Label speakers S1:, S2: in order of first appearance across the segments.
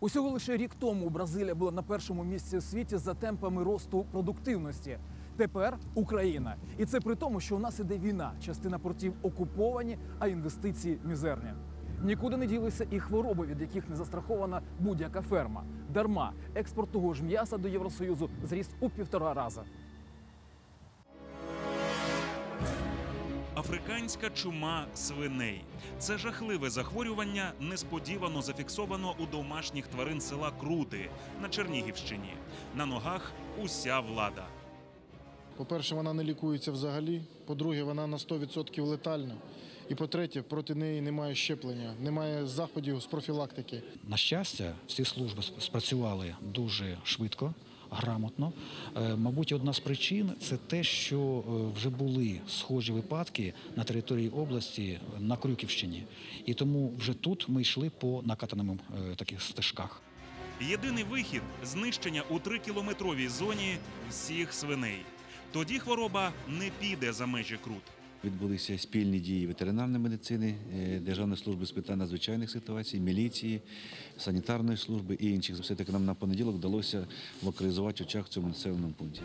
S1: Усього лише рік тому Бразилія була на першому місці у світі за темпами росту продуктивності. Тепер Україна, і це при тому, що у нас іде війна. Частина портів окуповані, а інвестиції мізерні. Нікуди не ділися і хвороби, від яких не застрахована будь-яка ферма. Дарма експорт того ж м'яса до Євросоюзу зріс у півтора рази.
S2: Африканська чума свиней це жахливе захворювання, несподівано зафіксовано у домашніх тварин села Крути на Чернігівщині. На ногах уся влада.
S3: По-перше, вона не лікується взагалі. По-друге, вона на 100% летальна. І по-третє, проти неї немає щеплення, немає заходів з профілактики.
S4: На щастя, всі служби сп- спрацювали дуже швидко, грамотно. Е, Мабуть, одна з причин це те, що е, вже були схожі випадки на території області на Крюківщині. І тому вже тут ми йшли по накатаним е, таких стежках.
S2: Єдиний вихід знищення у трикілометровій зоні всіх свиней. Тоді хвороба не піде за межі крут.
S5: Відбулися спільні дії ветеринарної медицини, е, Державної служби з питань надзвичайних ситуацій, міліції, санітарної служби і інших. Все-таки нам на понеділок вдалося локалізувати очах в цьому населеному пункті.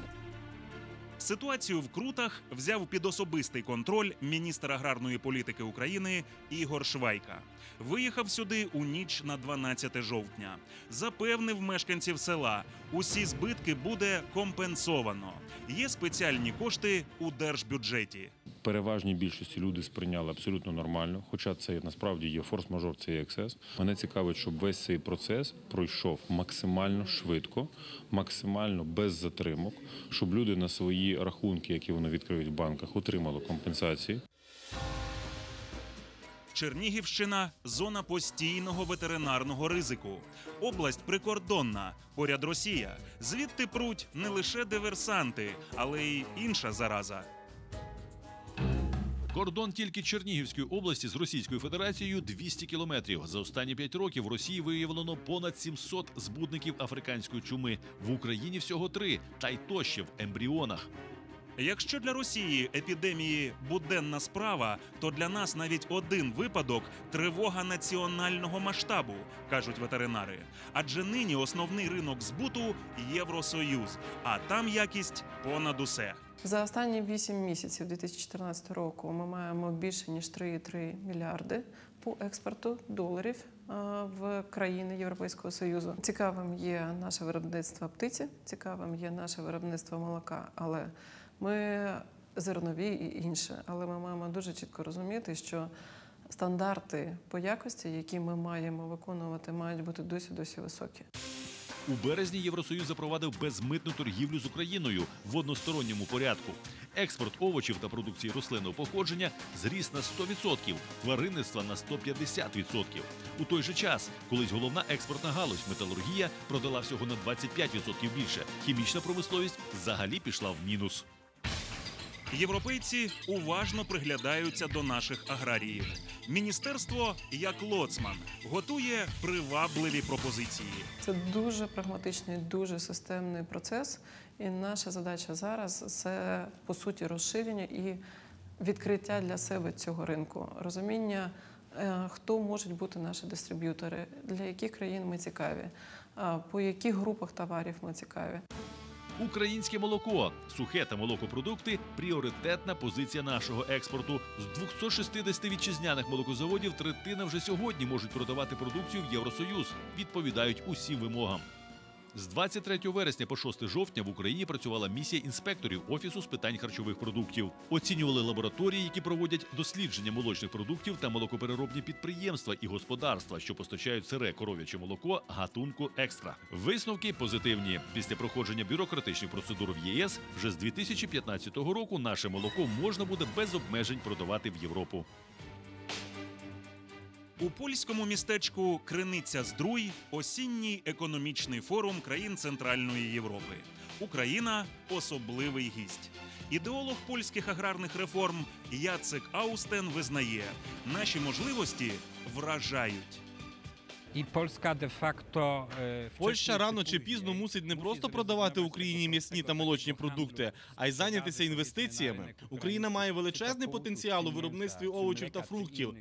S2: Ситуацію в крутах взяв під особистий контроль міністр аграрної політики України Ігор Швайка. Виїхав сюди у ніч на 12 жовтня. Запевнив мешканців села, усі збитки буде компенсовано. Є спеціальні кошти у держбюджеті.
S6: переважній більшості люди сприйняли абсолютно нормально, хоча це насправді є форс-мажор, це є ексцес. Мене цікавить, щоб весь цей процес пройшов максимально швидко, максимально без затримок, щоб люди на свої рахунки, які вони відкриють в банках, отримали компенсації.
S2: Чернігівщина зона постійного ветеринарного ризику. Область прикордонна, поряд Росія. Звідти пруть не лише диверсанти, але й інша зараза.
S7: Кордон тільки Чернігівської області з Російською Федерацією 200 кілометрів. За останні п'ять років в Росії виявлено понад 700 збудників африканської чуми. В Україні всього три, та й то ще в ембріонах.
S2: Якщо для Росії епідемії буденна справа, то для нас навіть один випадок тривога національного масштабу, кажуть ветеринари. Адже нині основний ринок збуту Євросоюз, а там якість понад усе.
S8: За останні 8 місяців 2014 року ми маємо більше ніж 3,3 мільярди по експорту доларів в країни Європейського Союзу. Цікавим є наше виробництво птиці, цікавим є наше виробництво молока, але ми зернові і інше. Але ми маємо дуже чітко розуміти, що стандарти по якості, які ми маємо виконувати, мають бути досі досі високі.
S7: У березні Євросоюз запровадив безмитну торгівлю з Україною в односторонньому порядку. Експорт овочів та продукції рослинного походження зріс на 100%, тваринництва на 150%. У той же час, колись головна експортна галузь металургія продала всього на 25% більше. Хімічна промисловість взагалі пішла в мінус.
S2: Європейці уважно приглядаються до наших аграріїв. Міністерство, як лоцман, готує привабливі пропозиції.
S8: Це дуже прагматичний, дуже системний процес. І наша задача зараз це по суті розширення і відкриття для себе цього ринку, розуміння, е, хто можуть бути наші дистриб'ютори, для яких країн ми цікаві, по яких групах товарів ми цікаві.
S7: Українське молоко, сухе та молокопродукти пріоритетна позиція нашого експорту. З 260 вітчизняних молокозаводів третина вже сьогодні можуть продавати продукцію в Євросоюз. Відповідають усім вимогам. З 23 вересня по 6 жовтня в Україні працювала місія інспекторів офісу з питань харчових продуктів. Оцінювали лабораторії, які проводять дослідження молочних продуктів та молокопереробні підприємства і господарства, що постачають сире коров'яче молоко гатунку екстра. Висновки позитивні. Після проходження бюрократичних процедур в ЄС вже з 2015 року наше молоко можна буде без обмежень продавати в Європу.
S2: У польському містечку Криниця Здруй осінній економічний форум країн Центральної Європи. Україна особливий гість. Ідеолог польських аграрних реформ Яцек Аустен визнає, наші можливості вражають.
S9: І Польська де-факто е,
S10: Польща рано чи пізно мусить не просто продавати Україні м'ясні та молочні продукти, а й зайнятися інвестиціями. Україна має величезний потенціал у виробництві овочів та фруктів.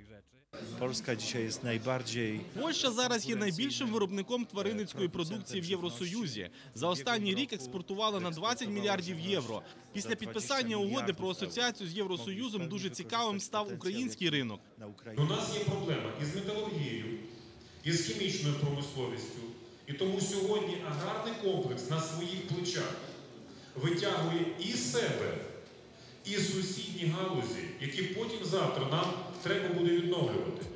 S11: Polska dzisiaj jest najbardziej
S10: Польща зараз є найбільшим виробником тваринницької продукції в Євросоюзі. За останній рік експортувала на 20 мільярдів євро. Після підписання угоди про асоціацію з Євросоюзом дуже цікавим став український ринок.
S12: У нас є проблема із металургією, із хімічною промисловістю. І тому сьогодні аграрний комплекс на своїх плечах витягує і себе, і сусідні галузі, які потім завтра нам треба буде відновлювати.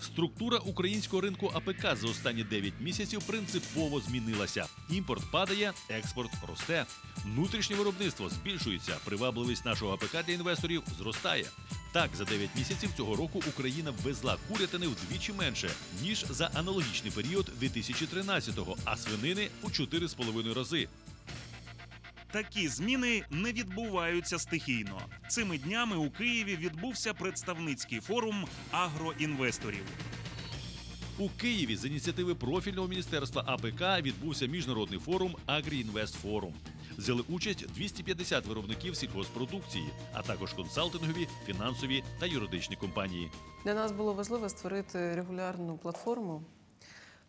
S7: Структура українського ринку АПК за останні 9 місяців принципово змінилася. Імпорт падає, експорт росте. Внутрішнє виробництво збільшується. Привабливість нашого АПК для інвесторів зростає. Так, за 9 місяців цього року Україна ввезла курятини вдвічі менше ніж за аналогічний період 2013-го, а свинини у 4,5 рази.
S2: Такі зміни не відбуваються стихійно. Цими днями у Києві відбувся представницький форум агроінвесторів.
S7: У Києві з ініціативи профільного міністерства АПК відбувся міжнародний форум Агріінвест Форум. Взяли участь 250 виробників сільгоспродукції, а також консалтингові, фінансові та юридичні компанії.
S8: Для нас було важливо створити регулярну платформу,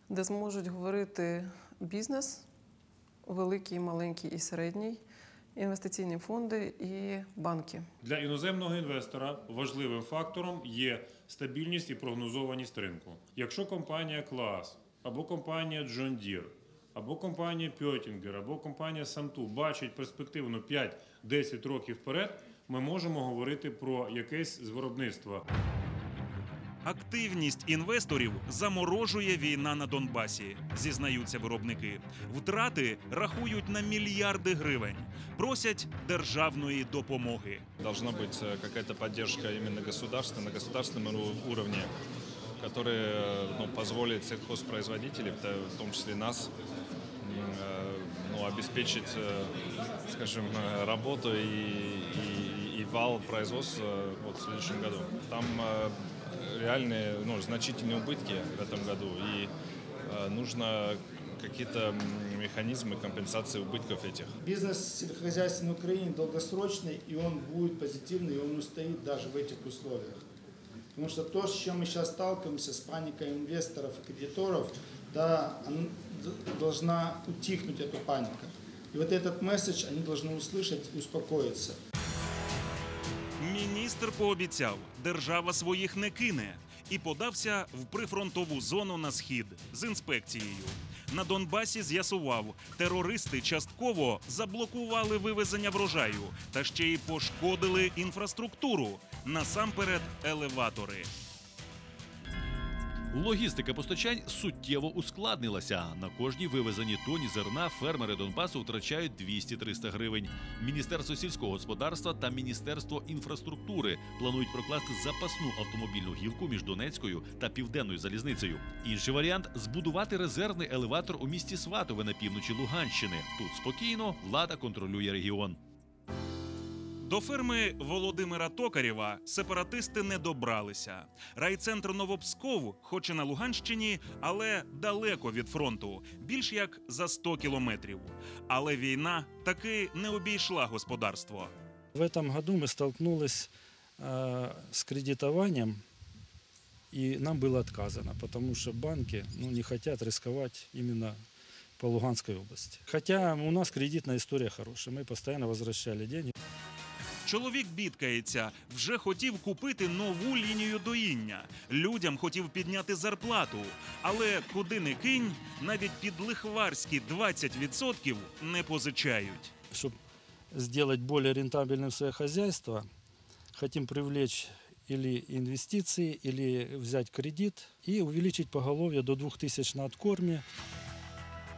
S8: де зможуть говорити бізнес, великий, маленький і середній, інвестиційні фонди і банки.
S12: Для іноземного інвестора важливим фактором є стабільність і прогнозованість ринку. Якщо компанія Клас або компанія John Deere, або компанія Pöttinger, або компанія Самту бачить перспективу на 5-10 років вперед, ми можемо говорити про якесь з виробництва.
S2: Активність інвесторів заморожує війна на Донбасі, зізнаються виробники. Втрати рахують на мільярди гривень, просять державної допомоги.
S13: Должна быть э, какая-то поддержка именно государства на государственном ру- уровне, которая э, ну, позволит сельхозпроизводителям, да, в том числе нас, м, э, ну, обеспечить, э, скажем, э, работу и, и- и вал производства вот, в следующем году. Там э, реальные, ну, значительные убытки в этом году, и э, нужно какие-то механизмы компенсации убытков этих.
S14: Бизнес сельскохозяйственной Украины долгосрочный, и он будет позитивный, и он устоит даже в этих условиях. Потому что то, с чем мы сейчас сталкиваемся, с паникой инвесторов и кредиторов, да, должна утихнуть эта паника. И вот этот месседж они должны услышать и успокоиться.
S2: Міністр пообіцяв, держава своїх не кине, і подався в прифронтову зону на схід з інспекцією. На Донбасі з'ясував, терористи частково заблокували вивезення врожаю та ще й пошкодили інфраструктуру, насамперед елеватори.
S7: Логістика постачань суттєво ускладнилася. На кожній вивезеній тоні зерна фермери Донбасу втрачають 200-300 гривень. Міністерство сільського господарства та Міністерство інфраструктури планують прокласти запасну автомобільну гілку між Донецькою та південною залізницею. Інший варіант збудувати резервний елеватор у місті Сватове на півночі Луганщини. Тут спокійно влада контролює регіон.
S2: До ферми Володимира Токарєва сепаратисти не добралися. Райцентр Новопсков, хоч і на Луганщині, але далеко від фронту, більш як за 100 кілометрів. Але війна таки не обійшла господарство.
S15: В этом году мы столкнулись э, с кредитованием, и нам было отказано, потому что банки ну, не хотят рисковать именно по Луганской области. Хотя у нас кредитная история хорошая, мы постоянно возвращали деньги.
S2: Чоловік бідкається, вже хотів купити нову лінію доїння. Людям хотів підняти зарплату. Але куди не кинь, навіть під лихварські 20% не позичають.
S15: Чтобы сделать более рентабельным свое хозяйство, хотим привлечь или инвестиции, или взять кредит и увеличить поголовье до 2000 на откорме.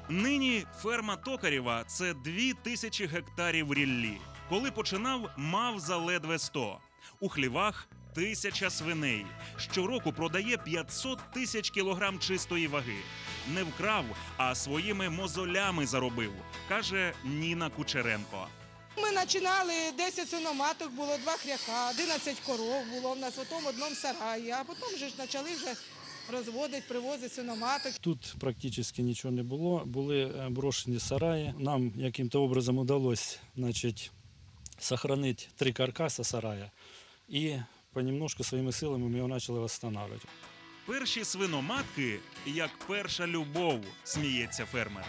S2: Нині ферма Токарєва це дві тисячі гектарів ріллі. Коли починав, мав заледве 100. У хлівах тисяча свиней. Щороку продає 500 тисяч кілограм чистої ваги. Не вкрав, а своїми мозолями заробив, каже Ніна Кучеренко.
S16: Ми починали 10 свиноматок, було два хряка, 11 коров було в нас в тому одному сараї, а потім вже ж почали вже розводити, привозити свиноматок.
S15: Тут практично нічого не було. Були е, брошені сараї. Нам яким-то образом удалось значить, сохранити три каркаса сарая і понемножку своими силами мы его начали восстанавливать.
S2: Перші свиноматки як перша любов, сміється фермер.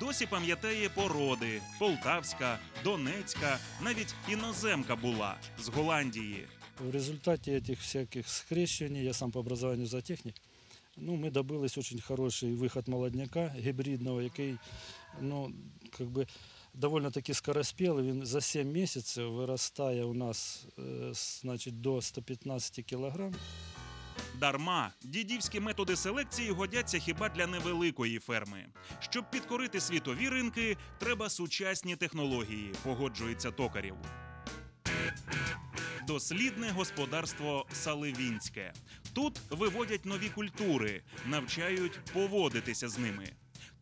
S2: Досі пам'ятає породи Полтавська, Донецька, навіть іноземка була з Голландії.
S15: В результате этих всяких скрещиваний, я сам по образованию зоотехник, ну, ми добились очень хороший виход молодняка гібридного, який ну, как би, довольно таки скороспілий. Він за 7 місяців виростає у нас е, значить, до 115 кілограм.
S2: Дарма дідівські методи селекції годяться хіба для невеликої ферми. Щоб підкорити світові ринки, треба сучасні технології, погоджується токарів. Дослідне господарство Саливінське. Тут виводять нові культури, навчають поводитися з ними.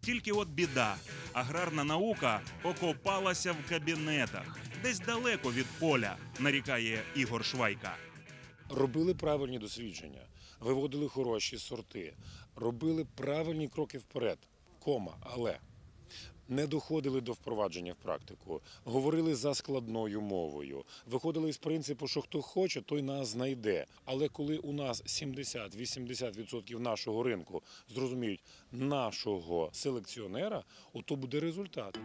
S2: Тільки от біда. Аграрна наука окопалася в кабінетах, десь далеко від поля, нарікає Ігор Швайка.
S17: робили правильні дослідження, виводили хороші сорти, робили правильні кроки вперед. Кома, але не доходили до впровадження в практику, говорили за складною мовою, виходили з принципу, що хто хоче, той нас знайде. Але коли у нас 70-80% нашого ринку зрозуміють нашого селекціонера, ото буде результат.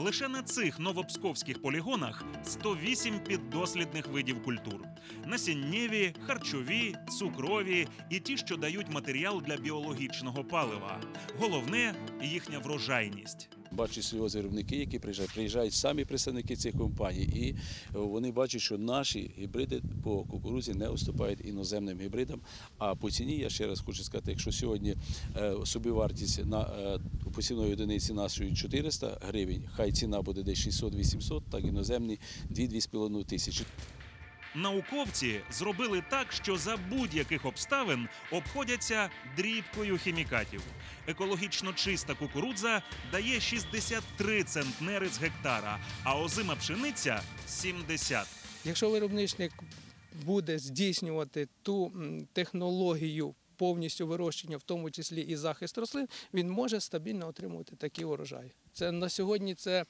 S2: Лише на цих новопсковських полігонах 108 піддослідних видів культур: насіннєві, харчові, цукрові і ті, що дають матеріал для біологічного палива. Головне їхня врожайність.
S18: Бачу серйозні виробники, які приїжджають. Приїжджають самі представники цих компаній, і вони бачать, що наші гібриди по кукурузі не уступають іноземним гібридам. А по ціні я ще раз хочу сказати, якщо сьогодні е, собівартість на е, посівної одиниці нашої 400 гривень, хай ціна буде десь 600-800, так іноземні 2-2,5 тисячі.
S2: Науковці зробили так, що за будь-яких обставин обходяться дрібкою хімікатів. Екологічно чиста кукурудза дає 63 центнери з гектара, а озима пшениця 70.
S19: Якщо виробничник буде здійснювати ту технологію повністю вирощення, в тому числі і захист рослин, він може стабільно отримувати такі урожаї. Це на сьогодні це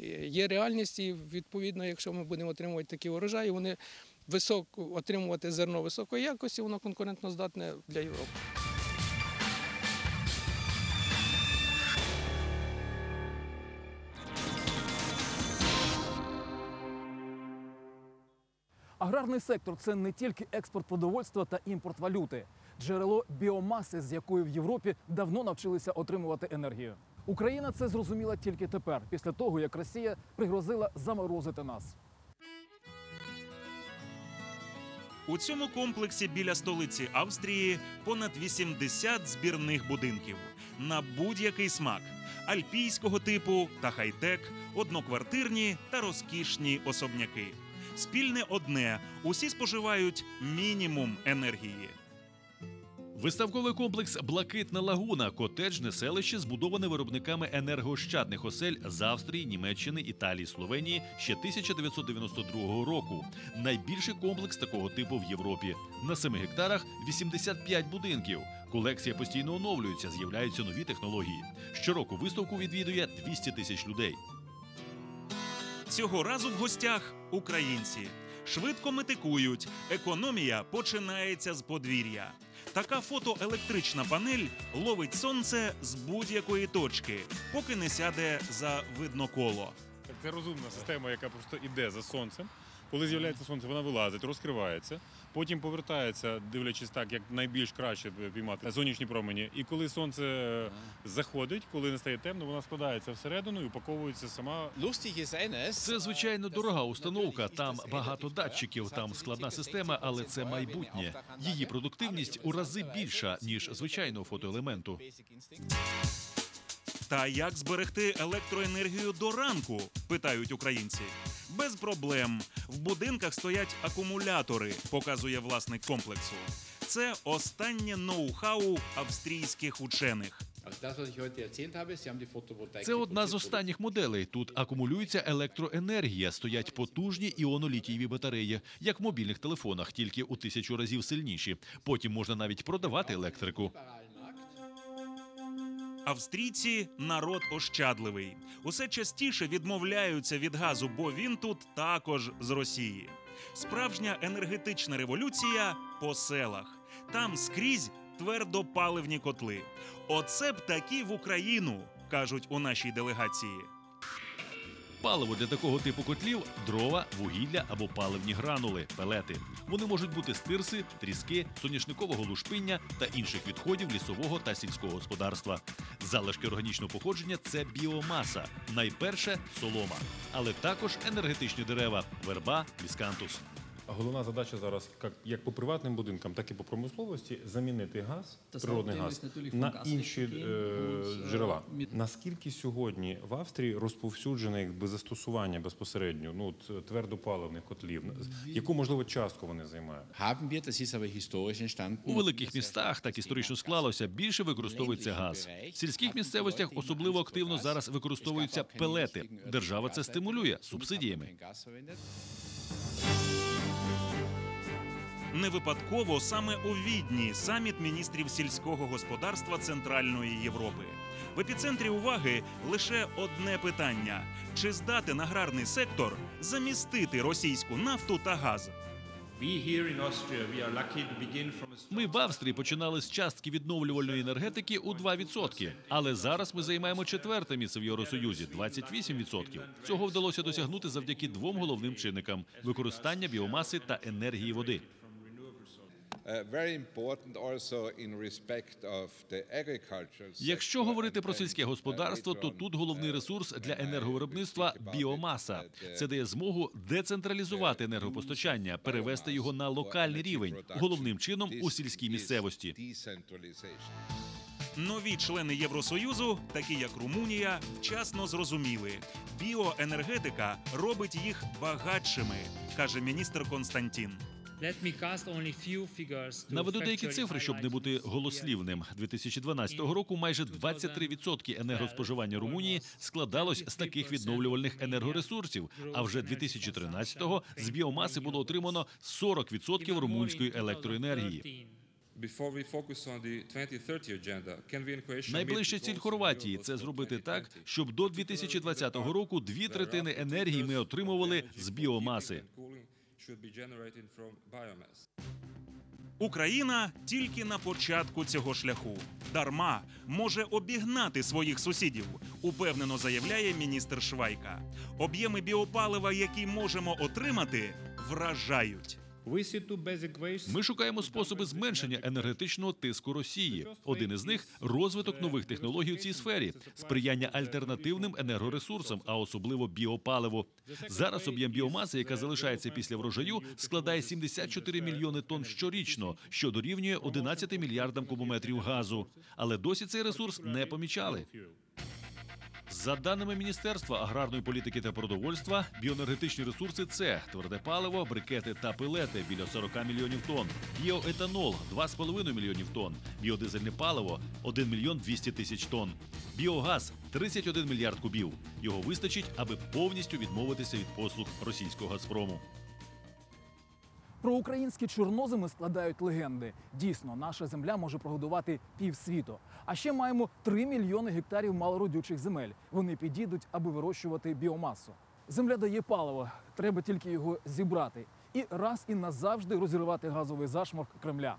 S19: е, є реальність, і відповідно, якщо ми будемо отримувати такі урожаї, вони високо отримувати зерно високої якості, воно конкурентно здатне для Європи.
S1: Аграрний сектор це не тільки експорт продовольства та імпорт валюти, джерело біомаси, з якої в Європі давно навчилися отримувати енергію. Україна це зрозуміла тільки тепер, після того як Росія пригрозила заморозити нас.
S2: У цьому комплексі біля столиці Австрії понад 80 збірних будинків на будь-який смак альпійського типу та хай-тек, одноквартирні та розкішні особняки. Спільне одне усі споживають мінімум енергії.
S7: Виставковий комплекс Блакитна лагуна котеджне селище збудоване виробниками енергоощадних осель з Австрії, Німеччини, Італії, Словенії ще 1992 року. Найбільший комплекс такого типу в Європі. На 7 гектарах 85 будинків. Колекція постійно оновлюється, з'являються нові технології. Щороку виставку відвідує 200 тисяч людей.
S2: Цього разу в гостях українці швидко метикують. Економія починається з подвір'я. Така фотоелектрична панель ловить сонце з будь-якої точки, поки не сяде за видноколо.
S12: коло. це розумна система, яка просто йде за сонцем. Коли з'являється сонце, вона вилазить, розкривається, потім повертається, дивлячись так, як найбільш краще піймати сонячні промені. І коли сонце заходить, коли не стає темно, вона складається всередину і упаковується сама.
S7: Це звичайно дорога установка. Там багато датчиків, там складна система, але це майбутнє. Її продуктивність у рази більша ніж звичайного фотоелементу.
S2: Та як зберегти електроенергію до ранку? питають українці. Без проблем. В будинках стоять акумулятори, показує власник комплексу. Це останнє ноу-хау австрійських учених.
S7: Це одна з останніх моделей. Тут акумулюється електроенергія, стоять потужні іонолітієві батареї, як в мобільних телефонах, тільки у тисячу разів сильніші. Потім можна навіть продавати електрику.
S2: Австрійці народ ощадливий. Усе частіше відмовляються від газу, бо він тут також з Росії. Справжня енергетична революція по селах. Там скрізь твердопаливні котли. Оце б такі в Україну, кажуть у нашій делегації.
S7: Паливо для такого типу котлів дрова, вугілля або паливні гранули, пелети. Вони можуть бути з тирси, тріски, соняшникового лушпиння та інших відходів лісового та сільського господарства. Залишки органічного походження це біомаса, найперше солома, але також енергетичні дерева верба, міскантус.
S6: Головна задача зараз, як, як по приватним будинкам, так і по промисловості, замінити газ, природний газ, на інші е,
S20: äh,
S6: джерела. Наскільки сьогодні в Австрії розповсюджене якби застосування безпосередньо ну, от, твердопаливних котлів? Яку можливо частку вони займають?
S7: У великих містах так історично склалося, більше використовується газ. В сільських місцевостях особливо активно зараз використовуються пелети. Держава це стимулює субсидіями.
S2: Не випадково саме у Відні саміт міністрів сільського господарства Центральної Європи. В епіцентрі уваги лише одне питання: чи здатен аграрний сектор замістити російську нафту та газ?
S7: Ми в Австрії починали з частки відновлювальної енергетики у 2%. Але зараз ми займаємо четверте місце в Євросоюзі 28%. Цього вдалося досягнути завдяки двом головним чинникам: використання біомаси та енергії води.
S21: Uh, very important also in respect of the agricultural
S7: Якщо говорити про сільське господарство, то тут головний ресурс для енерговиробництва біомаса. Це дає змогу децентралізувати енергопостачання, перевести його на локальний рівень, головним чином у сільській місцевості.
S2: Нові члени Євросоюзу, такі як Румунія, вчасно зрозуміли, біоенергетика робить їх багатшими, каже міністр Константін.
S7: Наведу деякі цифри, щоб не бути голослівним. 2012 року майже 23% енергоспоживання Румунії складалось з таких відновлювальних енергоресурсів. А вже 2013-го з біомаси було отримано 40% румунської електроенергії. Найближча ціль Хорватії це зробити так, щоб до 2020 року дві третини енергії ми отримували з біомаси.
S2: Україна тільки на початку цього шляху. Дарма може обігнати своїх сусідів, упевнено заявляє міністр Швайка. Об'єми біопалива, які можемо отримати, вражають.
S7: Ми шукаємо способи зменшення енергетичного тиску Росії. Один із них розвиток нових технологій у цій сфері, сприяння альтернативним енергоресурсам, а особливо біопаливу. Зараз об'єм біомаси, яка залишається після врожаю, складає 74 мільйони тонн щорічно, що дорівнює 11 мільярдам кубометрів газу. Але досі цей ресурс не помічали. За даними Міністерства аграрної політики та продовольства, біоенергетичні ресурси це тверде паливо, брикети та пилети біля 40 мільйонів тонн, біоетанол 2,5 мільйонів тонн, біодизельне паливо 1 мільйон 200 тисяч тонн, біогаз 31 мільярд кубів. Його вистачить, аби повністю відмовитися від послуг російського Газпрому.
S1: Про українські чорнозими складають легенди. Дійсно, наша земля може прогодувати півсвіту. А ще маємо 3 мільйони гектарів малородючих земель. Вони підійдуть, аби вирощувати біомасу. Земля дає паливо, треба тільки його зібрати і раз і назавжди розірвати газовий зашморг Кремля.